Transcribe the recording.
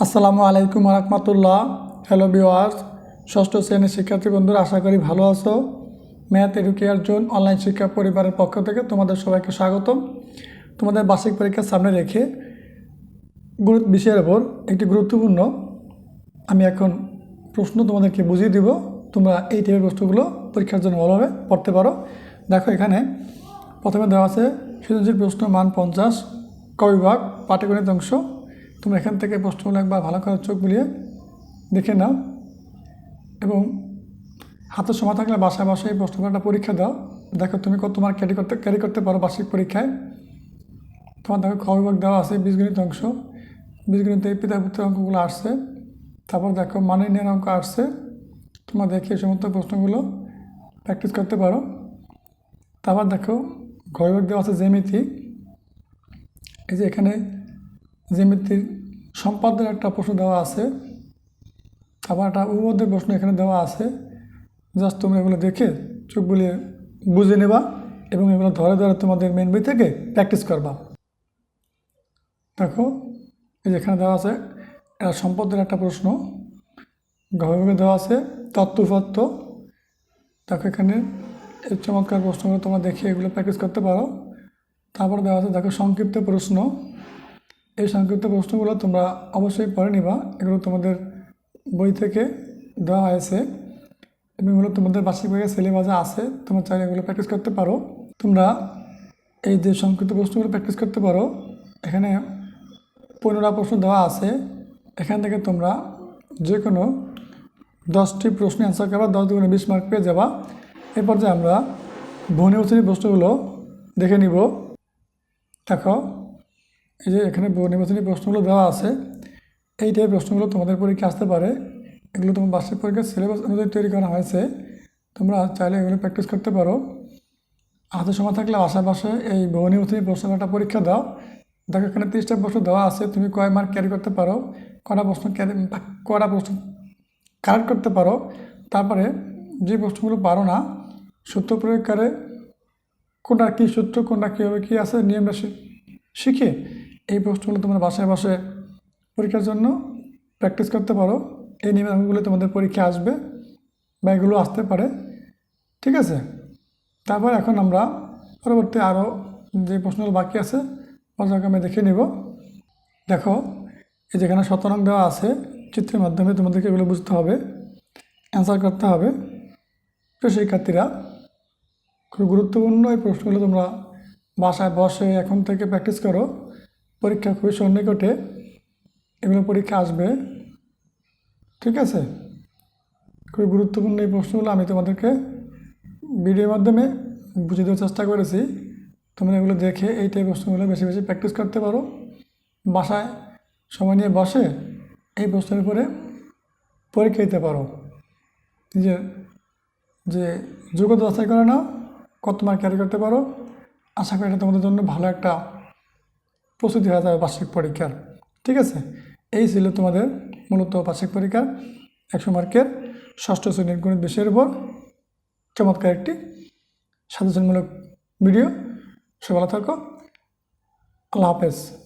আসসালামু আলাইকুম রহমতুল্লাহ। হ্যালো বিওয়ার্স ষষ্ঠ শ্রেণির শিক্ষার্থী বন্ধুরা, আশা করি ভালো আছো। ম্যাথ এডুকেয়ার জোন অনলাইন শিক্ষা পরিবারের পক্ষ থেকে তোমাদের সবাইকে স্বাগতম। তোমাদের বার্ষিক পরীক্ষার সামনে রেখে গুরুত্ব বিষয়ের ওপর একটি গুরুত্বপূর্ণ আমি এখন প্রশ্ন তোমাদেরকে বুঝিয়ে দিব। তোমরা এই টাইপের প্রশ্নগুলো পরীক্ষার জন্য ভালোভাবে পড়তে পারো। দেখো এখানে প্রথমে দেওয়া আছে, সৃজনশীল প্রশ্ন মান পঞ্চাশ কবিভাগ পাটিগণিত অংশ তোমরা এখান থেকে প্রশ্নগুলো একবার ভালো করে চোখ বুলিয়ে দেখে নাও এবং হাতে সময় থাকলে বাসায় বাসায় এই প্রশ্নগুলোটা পরীক্ষা দাও। দেখো তুমি কত তোমার ক্যারি করতে ক্যারি করতে পারো বার্ষিক পরীক্ষায়। তোমার দেখো খ বিভাগ দেওয়া আছে বীজগণিত অংশ। বীজগণিতে এই পিতা পুত্রের অঙ্কগুলো আসছে। তারপর দেখো মানে নিয়ে অঙ্ক আসছে। তোমরা দেখে এই সমস্ত প্রশ্নগুলো প্র্যাকটিস করতে পারো। তারপর দেখো ঘ বিভাগ দেওয়া আছে জ্যামিতি। এই যে এখানে জ্যামিতির সম্পাদের একটা প্রশ্ন দেওয়া আছে। আবার একটা উমদের প্রশ্ন এখানে দেওয়া আছে। জাস্ট তোমরা এগুলো দেখে চোখ বুলিয়ে বুঝে নেবা এবং এগুলো ধরে ধরে তোমাদের মেন বই থেকে প্র্যাকটিস করবা। দেখো, এই যে এখানে দেওয়া আছে এটা সম্পদের একটা প্রশ্ন। গভর্নমেন্টে দেওয়া আছে তত্ত্বপত্র দেখো এখানে এই চমৎকার প্রশ্নগুলো তোমরা দেখে এগুলো প্র্যাকটিস করতে পারো। তারপর দেওয়া আছে, দেখো সংক্ষিপ্ত প্রশ্ন। এই সংক্ষিপ্ত প্রশ্নগুলো তোমরা অবশ্যই পড়ে নিবা। এগুলো তোমাদের বই থেকে দেওয়া হয়েছে। এবং এগুলো তোমাদের বার্ষিক বইয়ের সিলেবাসে আছে। তোমরা চাইলে এগুলো প্র্যাকটিস করতে পারো। তোমরা এই যে সংক্ষিপ্ত প্রশ্নগুলো প্র্যাকটিস করতে পারো। এখানে পনেরোটা প্রশ্ন দেওয়া আছে। এখান থেকে তোমরা যে কোনো দশটি প্রশ্ন অ্যান্সার করবা, দশ দুগুণে বিশ মার্ক পেয়ে যাবা। এরপর যে আমরা ভৌনিক শ্রেণির প্রশ্নগুলো দেখে নিব। দেখো এই যে এখানে নির্বাচনী প্রশ্নগুলো দেওয়া আছে, এই টাইপের প্রশ্নগুলো তোমাদের পরীক্ষা আসতে পারে। এগুলো তোমার বার্ষিক পরীক্ষার সিলেবাস অনুযায়ী তৈরি করা হয়েছে। তোমরা চাইলে এগুলো প্র্যাকটিস করতে পারো। হাতে সময় থাকলে আশেপাশে এই বহুনির্বাচনী প্রশ্নটা পরীক্ষা দাও। দেখো এখানে তিরিশটা প্রশ্ন দেওয়া আছে, তুমি কয় মার্ক ক্যারি করতে পারো, কটা প্রশ্ন ক্যারি কটা প্রশ্ন কারেক্ট করতে পারো। তারপরে যে প্রশ্নগুলো পারো না, সূত্র প্রয়োগকারে কোনটা কী সূত্র, কোনটা কীভাবে কী আছে, নিয়মটা শি- শিখে এই প্রশ্নগুলো তোমরা বাসায় বাসায় পরীক্ষার জন্য প্র্যাকটিস করতে পারো। এই নিয়মগুলো তোমাদের পরীক্ষা আসবে বা এগুলো আসতে পারে। ঠিক আছে? তারপর এখন আমরা পরবর্তী আরও যে প্রশ্নগুলো বাকি আছে, পর্যায়ক্রমে দেখে নিব। দেখো, এই যেখানে শতরং দেওয়া আছে, চিত্রের মাধ্যমে তোমাদেরকে এগুলো বুঝতে হবে অ্যান্সার করতে হবে। তো শিক্ষার্থীরা, খুব গুরুত্বপূর্ণ এই প্রশ্নগুলো তোমরা বাসায় বসে এখন থেকে প্র্যাকটিস করো। পরীক্ষা খুবই সন্নিকটে, এগুলো পরীক্ষা আসবে। ঠিক আছে? খুবই গুরুত্বপূর্ণ এই প্রশ্নগুলো আমি তোমাদেরকে ভিডিওর মাধ্যমে বুঝে দেওয়ার চেষ্টা করেছি। তোমরা এগুলো দেখে এই টাইপ প্রশ্নগুলো বেশি বেশি প্র্যাকটিস করতে পারো। বাসায় সময় নিয়ে বসে এই প্রশ্নের উপরে পরীক্ষা দিতে পারো। নিজের যে যোগ্যতা যাচাই করে নাও, কত মার্ক ক্যারি করতে পারো। আশা করি এটা তোমাদের জন্য ভালো একটা প্রস্তুতি হয়ে যাবে বার্ষিক পরীক্ষার। ঠিক আছে? এই ছিল তোমাদের মূলত বার্ষিক পরীক্ষার একশো মার্কের ষষ্ঠ শ্রেণির গণিত বিষয়ের উপর চমৎকার একটি সাজেশনমূলক ভিডিও। সে ভালো থাকো। আল্লাহ হাফেজ।